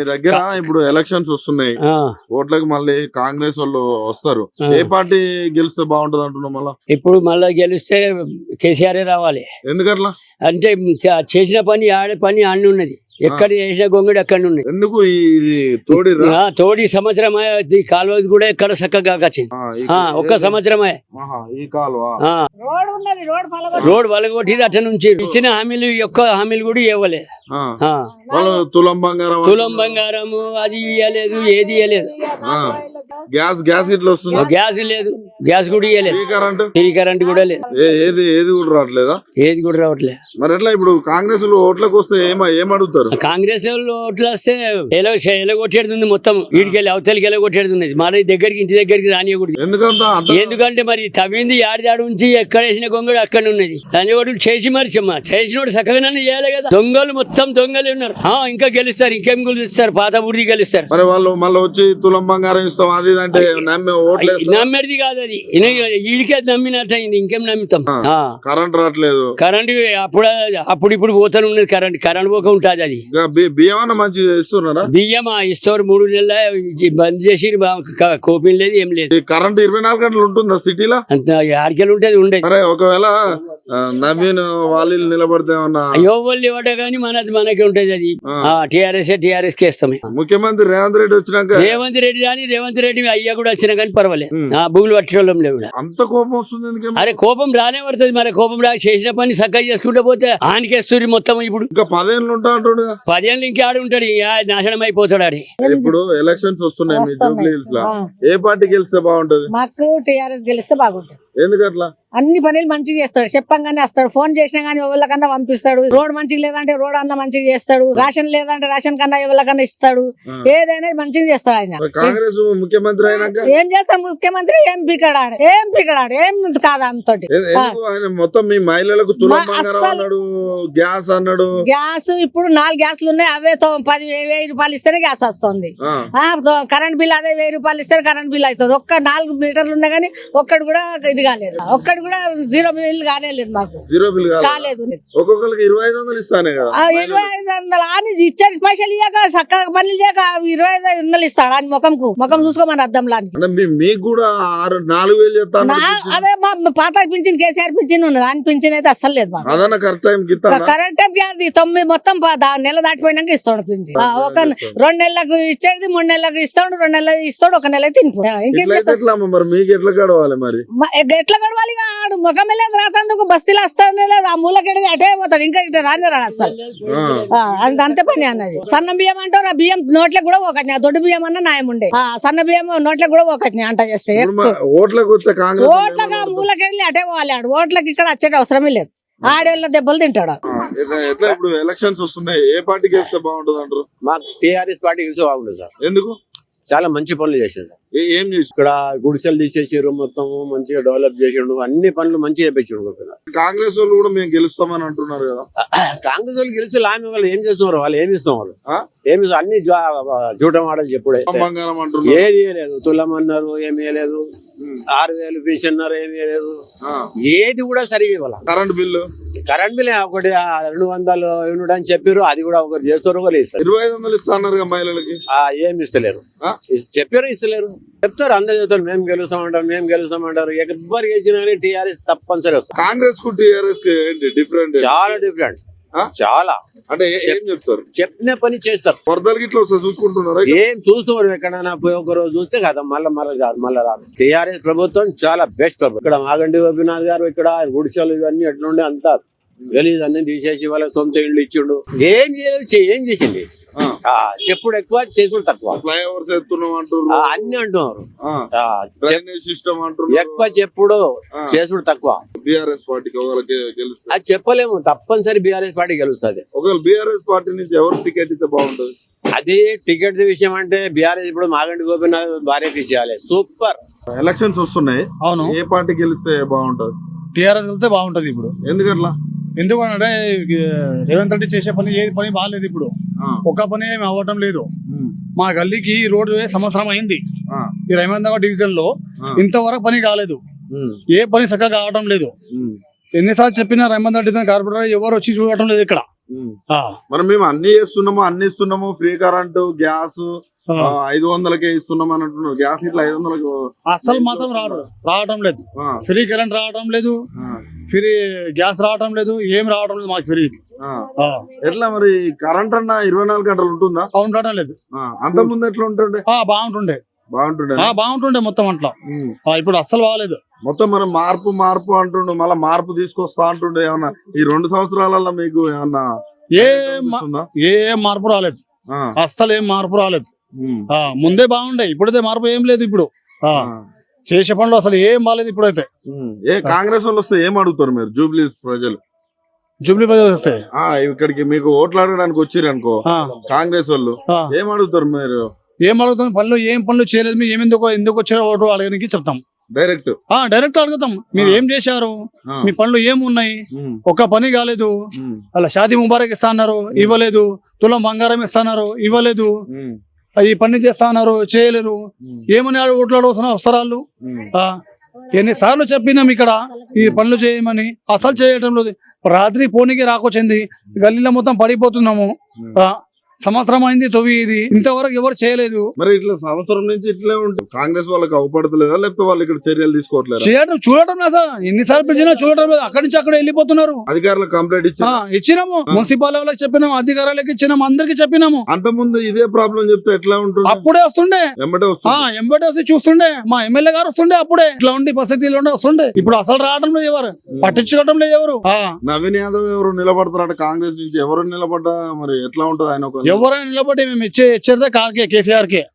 మీ దగ్గర ఇప్పుడు ఎలక్షన్స్ వస్తున్నాయి. ఓట్లకు మళ్ళీ కాంగ్రెస్ వాళ్ళు వస్తారు. ఏ పార్టీ గెలిస్తే బాగుంటది అంటున్నాం మళ్ళా? ఇప్పుడు మళ్ళా గెలిస్తే కేసీఆర్ రావాలి. ఎందుకట్లా? అంటే చేసిన పని ఆడే పని అన్ని ఉన్నది ఎక్కడ చేసిన గొంగడి అక్కడ ఉన్నది ఎందుకు తోడి ఆ, తోడి సంవత్సరం ఈ కాలువ కూడా ఎక్కడ చక్కగా వచ్చింది ఒక్క సంవత్సరమే. ఈ కాలువ. ఆ, రోడ్ ఉన్నది రోడ్ పలగొట్టి. రోడ్ వలగొట్టి అట్ట నుంచి. ఇచ్చిన హామీలు ఒక్క హామీలు కూడా ఇవ్వలేదు తులం బంగారం తులం బంగారము అది ఇవ్వలేదు ఏది ఇవ్వలేదు. గ్యాస్ గ్యాస్ ఇట్లా వస్తుంది? గ్యాస్ లేదు గ్యాస్ కూడా ఇవ్వలేదు కరెంట్? ఫ్రీ కరెంట్ కూడా లేదు. ఏది ఏది కూడా రావట్లేదా? ఏది కూడా రావట్లేదు. మరి ఎట్లా ఇప్పుడు కాంగ్రెస్లో ఓట్లకు వస్తే ఏమ ఏమడుగుతారు? కాంగ్రెస్ ఓట్లు వస్తే ఎలా ఎలగొట్టేడుతుంది మొత్తం. వీడికెళ్ళి అవతలికి ఎలగొట్టేడుతుంది మరి దగ్గరికి ఇంటి దగ్గరికి రానియకూడదు. ఎందుకంటే మరి తవ్వింది ఆడిదాడు ఉంచి ఎక్కడ వేసిన గొంగడు అక్కడ ఉన్నది. దాని ఒకటి చేసి మరి చెమ్మ చేసినోడు చక్కగానే చేయాలి కదా. దొంగలు మొత్తం దొంగలు ఉన్నారు. ఇంకా గెలుస్తారు. ఇంకేం గెలుస్తారు? పాత బుడిది గెలుస్తారు. మరి వాళ్ళు మళ్ళీ వచ్చి తులం బంగారం ఇస్తాం అది అంటే. నమ్మేది కాదు అది. ఈడికే నమ్మినట్టు అయింది ఇంకేం నమ్ముతాం. కరెంట్ రావట్లేదు. కరెంట్ అప్పుడు అప్పుడు ఇప్పుడు పోతానే ఉన్నది కరెంట్. కరెంట్ పోక ఉంటుంది అది. ఇంకా బి- బియ్యం అన్న మంచి ఇస్తున్నారా? బియ్యం ఆ ఇస్తారు మూడు నెలల బంద్ చేసి కోపిన్ లేదు ఏం లేదు. ఈ కరెంట్ ఇరవై నాలుగు గంటలు ఉంటుందా సిటీలో? అంత ఆడికెళ్ళి ఉంటది ఉండేది. ఒకవేళ నవీన్ వాళ్ళు నిలబడితే ఎవరు ఇవ్వట కానీ మనది మనకి ఉంటది అది. ఆ. టిఆర్ఎస్ టిఆర్ఎస్కి ఇస్తామే ముఖ్యమంత్రి రేవంత్ రెడ్డి వచ్చినాక రేవంత్ రెడ్డి కానీ రేవంత్ రెడ్డి అయ్యా కూడా వచ్చినా కానీ పర్వాలేదు. ఆ భూములు పట్టడం లేవు అంత కోపం వస్తుంది ఎందుకేమో అరే కోపం రానే పడుతుంది మరి. కోపం రా చేసిన పని చక్కగా చేసుకుంటూ పోతే ఆనికేస్తుంది మొత్తం ఇప్పుడు. ఇంకా పదేళ్ళు ఉంటా అంటుండగా పదేళ్ళు ఇంకే ఆడి ఉంటాడు నాశనం అయిపోతాడు ఆడి. ఇప్పుడు ఎలక్షన్స్ వస్తున్నాయి. ఏ పార్టీ గెలిస్తే బాగుంటది? మాకు టిఆర్ఎస్ గెలిస్తే బాగుంటుంది. అన్ని పనులు మంచిగా చేస్తాడు. చెప్పంగానే వస్తాడు. ఫోన్ చేసినా గానీ ఎవరికన్నా పంపిస్తాడు. రోడ్ మంచిగా లేదంటే రోడ్ అన్న మంచిగా చేస్తాడు. రేషన్ లేదంటే రేషన్ కన్నా ఎవరికన్నా ఇస్తాడు. ఏదైనా మంచిగా చేస్తాడు ఆయన. కాంగ్రెస్ ముఖ్యమంత్రి ఏం చేస్తాడు ముఖ్యమంత్రి? ఏం పీకడాడు ఏం పీకడాడు ఏం కాదు అంతటి. మొత్తం మీ మహిళలకు అన్నాడు గ్యాస్ అన్నాడు? గ్యాస్ ఇప్పుడు నాలుగు గ్యాస్లు ఉన్నాయి. అవే తో- పది వెయ్యి రూపాయలు ఇస్తేనే గ్యాస్ వస్తుంది. కరెంట్ బిల్ అదే వెయ్యి రూపాయలు ఇస్తే కరెంట్ బిల్ అవుతుంది. ఒక్క నాలుగు మీటర్లు ఉన్నా గానీ ఒక్కడు కూడా ఇది కాలేదు. ఒక్కడు కూడా జీరో బిల్ కాలేదు మాకు. జీరో బిల్ కాలేదు? ఒక్కొక్కరికి ఇరవై ఐదు వందలు ఇస్తానే కదా? ఇరవై ఐదు వందలు. అని ఇచ్చాడు పైసలు ఇయ్యాక చక్కగా పనులు చేయక ఇరవై ఐదు వందలు ఇస్తాడు అని ముఖంకు. ముఖం చూసుకోమని అంటే మీ- మీకు కూడా ఆరు నాలుగు వేలు అదే మా పాత పింఛన్ కేసీఆర్ పింఛన్ ఉన్నది. అని పింఛన్ అయితే అస్సలు లేదు మాకు. కరెక్ట్ టైం కి ఇస్తానా కరెంట్ అది తొమ్మిది మొత్తం నెల దాటిపోయినాక ఇస్తాడు పింఛన్. ఒక రెండు నెలలకు ఇచ్చేది మూడు నెలలకు ఇస్తాడు రెండు నెలలకు ఇస్తాడు ఒక నెల తినిపో. ఇంకేం? మరి? మీకు ఎట్లా గడవాలి మరి? ఎట్లా గడవాలి ఆడు ముఖం లేదు రాతందుకు బస్తీలు వస్తానే లేదు. ఆ మూలకెడిగి అటే పోతాడు. ఇంకా ఇటు రాని రాడు అసలు అది అంతే పని అన్నది. సన్న బియ్యం అంటారు ఆ బియ్యం నోట్లకు కూడా ఒకటి దొడ్డు బియ్యం అన్న న్యాయం ఉండే. ఆ సన్న బియ్యం నోట్లకు కూడా ఒకటి అంట చేస్తే ఓట్లకు ఓట్లకు ఆ మూలకెళ్ళి అటే పోవాలి ఆడు. ఓట్లకి ఇక్కడ వచ్చే అవసరమే లేదు. ఆడేళ్ళ దెబ్బలు తింటాడు. ఎట్లా ఇప్పుడు ఎలక్షన్స్ వస్తున్నాయి? ఏ పార్టీ గెలిస్తే బాగుంటది అంటారు? మాకు టీఆర్ఎస్ పార్టీ గెలిచి బాగుంటుంది సార్. ఎందుకు? చాలా మంచి పనులు సార్. ఏ- చేసి? ఇక్కడ గుడిసెలు తీసేసారు మొత్తం మంచిగా డెవలప్ చేసిండు అన్ని పనులు మంచిగా చేపించిండు. కాంగ్రెస్ వాళ్ళు కూడా మేము గెలుస్తామని అంటున్నారు కదా. కాంగ్రెస్ వాళ్ళు గెలిచి లామి వాళ్ళు ఏం చేస్తున్నారు వాళ్ళు? ఏమి ఇస్తున్నారు ఆ? ఏమి? అన్ని జూట మాటలు చెప్పుడే. బంగారం అంటున్నారు. ఏది లేదు తులం అన్నారు ఏమీ లేదు. ఆరు వేలు ఫీజు అన్నారు ఏమీ లేదు ఏది కూడా సరిగా ఇవ్వాల? Current bill. కరెంట్ బిల్ ఒకటి ఆ రెండు వందలు యూనిట్ అని చెప్పారు అది కూడా ఒకరు చేస్తారు ఒకరు ఇస్తారు. ఇరవై ఐదు వందలు ఇస్తా అన్నారు మహిళలకి. ఆ ఏమి ఇస్తలేరు. చెప్పారు ఇస్తలేరు. చెప్తారు అందరు చెప్తారు మేము గెలుస్తామంటారు మేము గెలుస్తామంటారు ఎవరు గెలిచినా టీఆర్ఎస్ తప్పనిసరి వస్తారు కాంగ్రెస్కు టిఆర్ఎస్కి ఏంటి డిఫరెంట్ చాలా డిఫరెంట్? చాలా. అంటే ఏ- చెప్తారు? చెప్పిన పని చేస్తారు. వరదలకి ఇట్లా వస్తే చూసుకుంటున్నారా ఏం చూస్తున్నారు ఎక్కడైనా పోయి ఒక రోజు చూస్తే కదా మళ్ళీ మళ్ళీ కాదు మళ్ళీ రాదు. టీఆర్ఎస్ ప్రభుత్వం చాలా బెస్ట్ ప్రభుత్వం. ఇక్కడ మాగంటి గోపీనాథ్ గారు ఇక్కడ గుడిసెలు ఇవన్నీ ఎట్లుండే అంతా గలీజ్ అన్ని తీసేసి వాళ్ళ సొంత ఇల్లు ఇచ్చిండు. ఏం చేయలేదు చే- ఏం చేసింది? ఆ, చెప్పుడు ఎక్కువ చేసుడు తక్కువ. ఫ్లైఓవర్స్ ఎత్తున్నాం ఆ, అంటున్నారు అన్ని అంటున్నారు. ఆ, ఆ, చెప్- డ్రైనేజ్ సిస్టమ్ అంటున్నారు. ఎక్కువ చెప్పుడు ఆ. చేసుడు తక్కువ. బీఆర్ఎస్ పార్టీకి ఒకవేళ గె- గెలుస్తే. అది చెప్పలేము తప్పనిసరి బీఆర్ఎస్ పార్టీ గెలుస్తుంది. ఒకవేళ బీఆర్ఎస్ పార్టీ నుంచి ఎవరు టికెట్ ఇస్తే బాగుంటది? అది టికెట్ విషయం అంటే బీఆర్ఎస్ ఇప్పుడు మాగంటి గోపీనాథ్ భార్యకి ఇచ్చేయాలి. సూపర్ ఎలక్షన్స్ వస్తున్నాయి. అవును. ఏ పార్టీ గెలిస్తే బాగుంటది? టీఆర్ఎస్ వెళ్తే బాగుంటది ఇప్పుడు. ఎందుకట్లా? ఎందుకంటే రేవంత్ రెడ్డి చేసే పని ఏ పని బాగాలేదు ఇప్పుడు. ఆ, ఒక పని ఏమి అవ్వటం లేదు. మా గల్లీకి రోడ్డు వేసి సంవత్సరం అయింది. ఈ రైమందగర్ డివిజన్లో. ఇంతవరకు పని కాలేదు. ఏ పని చక్కగా కావటం లేదు. ఎన్నిసార్లు చెప్పినా రైమందగర్ డివిజన్ కార్పొరేటర్ ఎవరు వచ్చి చూడటం లేదు ఇక్కడ. మరి మేము అన్ని చేస్తున్నాము అన్ని ఇస్తున్నాము. Free current gas. ఐదు వందలకే ఇస్తున్నాం అని అంటున్నారు. గ్యాస్ ఇట్లా ఐదు వందలకు అస్సలు మాత్రం రావడం రావడం లేదు. ఫ్రీ కరెంట్ రావడం లేదు. ఫ్రీ గ్యాస్ రావడం లేదు ఏం రావడం లేదు మాకు ఫ్రీ. ఎట్లా మరి కరెంట్ అన్న ఇరవై నాలుగు గంటలు ఉంటుందా? అవును రావడం లేదు. అంత ముందు ఎట్లా ఉంటుండే? బాగుంటుండే. బాగుంటుండే. బాగుంటుండే మొత్తం అట్లా. ఇప్పుడు అస్సలు బాగాలేదు. మొత్తం మనం మార్పు మార్పు అంటుండు మళ్ళీ మార్పు తీసుకొస్తా అంటుండే ఏమన్నా? ఈ రెండు సంవత్సరాలలో మీకు ఏమన్నా ఏ? ఏ మార్పు రాలేదు. అస్సలు ఏం మార్పు రాలేదు. ముందే బాగుండే ఇప్పుడైతే మార్పు ఏం లేదు ఇప్పుడు. చేసే పనులు అసలు ఏం బాగాలేదు ఇప్పుడైతే. ఏ కాంగ్రెస్ వాళ్ళు వస్తే ఏం అడుగుతారు మీరు? జూబ్లీ ప్రజలు. జూబ్లీ బజార్ వస్తే? ఆ ఇక్కడికి మీకు ఓట్లు అడగడానికి వచ్చిర్రు అనుకో. ఆ, కాంగ్రెస్ వాళ్ళు. ఆ. ఏం అడుగుతారు మీరు? ఏం అడుగుతాం? పనులు ఏం పనులు చేయలేదు. మీరు ఏం ఎందుకు ఎందుకు వచ్చారో ఓటు అడగడానికి చెప్తాం. డైరెక్ట్ ఆ డైరెక్ట్ అడుగుతాం. మీరు. ఏం చేశారు? ఆ, మీ పనులు ఏమున్నాయి? ఉమ్, ఒక పని కాలేదు. ఉమ్, అలా షాదీ ముబారక్ ఇస్తా అన్నారు ఇవ్వలేదు. తులం బంగారం ఇస్తాన్నారు ఇవ్వలేదు. ఉమ్, ఈ పని చేస్తా అన్నారు చేయలేరు. ఏమని ఆడ ఓట్లు అడుగుతున్నా అవసరాలు? ఎన్నిసార్లు చెప్పినాం ఇక్కడ ఈ పనులు చేయమని అసలు చేయటం లేదు. రాత్రి పోనీకి రాకొచ్చింది గల్లీలో మొత్తం పడిపోతున్నాము. ఆ, సంవత్సరం అయింది తొవి ఇది. ఇంతవరకు ఎవరు చేయలేదు. మరి ఇట్లా సంవత్సరం నుంచి ఇట్లే ఉంటుంది కాంగ్రెస్ వాళ్ళకి అవపడతలేదా? లేకపోతే వాళ్ళు ఇక్కడ చర్యలు తీసుకోవట్లేదా? చేయడం చూడటం లేదు సార్. ఎన్నిసార్లు పిలిచినా చూడటం లేదు. అక్కడి నుంచి అక్కడ వెళ్ళిపోతున్నారు. అధికారులకు కంప్లైంట్ ఇచ్చి ఇచ్చినాము. మున్సిపాల్ వాళ్ళకి చెప్పినాము. అధికారులకు ఇచ్చినాము. అందరికి చెప్పినాము. అంత ముందు ఇదే ప్రాబ్లం చెప్తే ఎట్లా ఉంటుంది అప్పుడే వస్తుండే. వస్తుంది ఎంబటి వచ్చి చూస్తుండే. మా ఎమ్మెల్యే గారు వస్తుండే అప్పుడే. ఇట్లా ఉండి పరిస్థితిలో ఉండే వస్తుండే. ఇప్పుడు అసలు రావడం లేదు ఎవరు? పట్టించుకోవడం లేదు ఎవరు? నవీన్ యాదవ్ ఎవరు నిలబడతారట కాంగ్రెస్ నుంచి ఎవరు నిలబడ్డా? మరి ఎట్లా ఉంటది ఆయన ఒక ఎవరైనా నిలబడి మేము ఇచ్చే ఇచ్చేదే కార్కే కేసీఆర్కే.